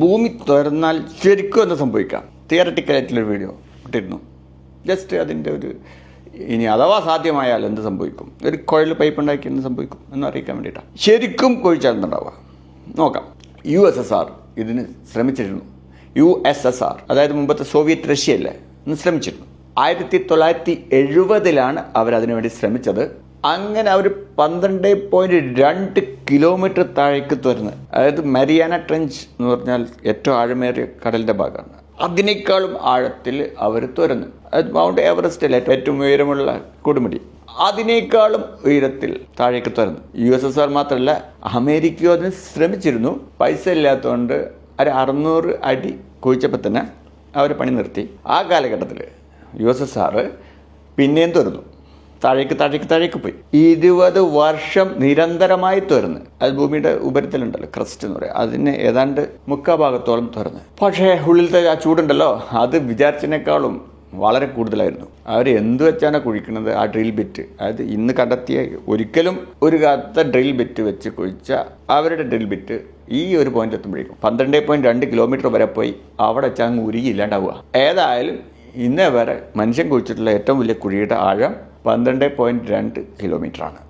ഭൂമി തുറന്നാൽ ശരിക്കും എന്ന് സംഭവിക്കാം? തിയററ്റിക്കലായിട്ടുള്ളൊരു വീഡിയോ ഇട്ടിരുന്നു. ജസ്റ്റ് അതിന്റെ ഒരു ഇനി അഥവാ സാധ്യമായാൽ എന്ത് സംഭവിക്കും? ഒരു കുഴൽ പൈപ്പ് ഉണ്ടാക്കി എന്ത് സംഭവിക്കും എന്ന് അറിയിക്കാൻ വേണ്ടിയിട്ടാണ് ശരിക്കും കുഴിച്ചാലുണ്ടാവുക നോക്കാം. യു എസ് എസ് ആർ ഇതിന് ശ്രമിച്ചിരുന്നു. യു എസ് എസ് ആർ അതായത് മുമ്പത്തെ സോവിയറ്റ് റഷ്യ അല്ലേ ഇന്ന് ശ്രമിച്ചിരുന്നു. ആയിരത്തി തൊള്ളായിരത്തി എഴുപതിലാണ് അവരതിനു വേണ്ടി ശ്രമിച്ചത്. അങ്ങനെ അവർ പന്ത്രണ്ട് പോയിന്റ് രണ്ട് കിലോമീറ്റർ താഴേക്ക് തുറന്ന് അതായത് മരിയാന ട്രഞ്ച് എന്ന് പറഞ്ഞാൽ ഏറ്റവും ആഴമേറിയ കടലിന്റെ ഭാഗമാണ്. അതിനേക്കാളും ആഴത്തിൽ അവർ തുരന്നു. അത് മൗണ്ട് എവറസ്റ്റ് അല്ലേ ഏറ്റവും ഉയരമുള്ള കൊടുമുടി. അതിനേക്കാളും ഉയരത്തിൽ താഴേക്ക് തുരന്നു. യു എസ് എസ് ആർ മാത്രമല്ല അമേരിക്കയും അതിന് ശ്രമിച്ചിരുന്നു. പൈസ ഇല്ലാത്തതുകൊണ്ട് ഒരു അറുന്നൂറ് അടി കുഴിച്ചപ്പോൾ തന്നെ അവർ പണി നിർത്തി. ആ കാലഘട്ടത്തിൽ യു എസ് എസ് ആർ പിന്നെയും തുറന്നു താഴേക്ക് താഴേക്ക് താഴേക്ക് പോയി. ഇരുപത് വർഷം നിരന്തരമായി തുറന്ന് അത് ഭൂമിയുടെ ഉപരിതലുണ്ടല്ലോ ക്രസ്റ്റ് എന്ന് പറയാം. അതിന് ഏതാണ്ട് മുക്കാ ഭാഗത്തോളം തുറന്ന് പക്ഷേ ഉള്ളിലത്തെ ആ ചൂടുണ്ടല്ലോ അത് വിചാരിച്ചതിനേക്കാളും വളരെ കൂടുതലായിരുന്നു. അവർ എന്ത് വെച്ചാണ് കുഴിക്കുന്നത്? ആ ഡ്രിൽ ബിറ്റ്. അതായത് ഇന്ന് കണ്ടെത്തിയ ഒരിക്കലും ഒരു കാലത്തെ ഡ്രിൽ ബിറ്റ് വെച്ച് കുഴിച്ച അവരുടെ ഡ്രിൽ ബിറ്റ് ഈ ഒരു പോയിന്റ് എത്തുമ്പോഴേക്കും. പന്ത്രണ്ട് പോയിന്റ് രണ്ട് കിലോമീറ്റർ വരെ പോയി അവിടെ അങ്ങ് ഉരുകി ഇല്ലാണ്ടാവുക. ഏതായാലും ഇന്നേ വരെ മനുഷ്യൻ കുഴിച്ചിട്ടുള്ള ഏറ്റവും വലിയ കുഴിയുടെ ആഴം പന്ത്രണ്ട് പോയിന്റ് രണ്ട് കിലോമീറ്റർ ആണ്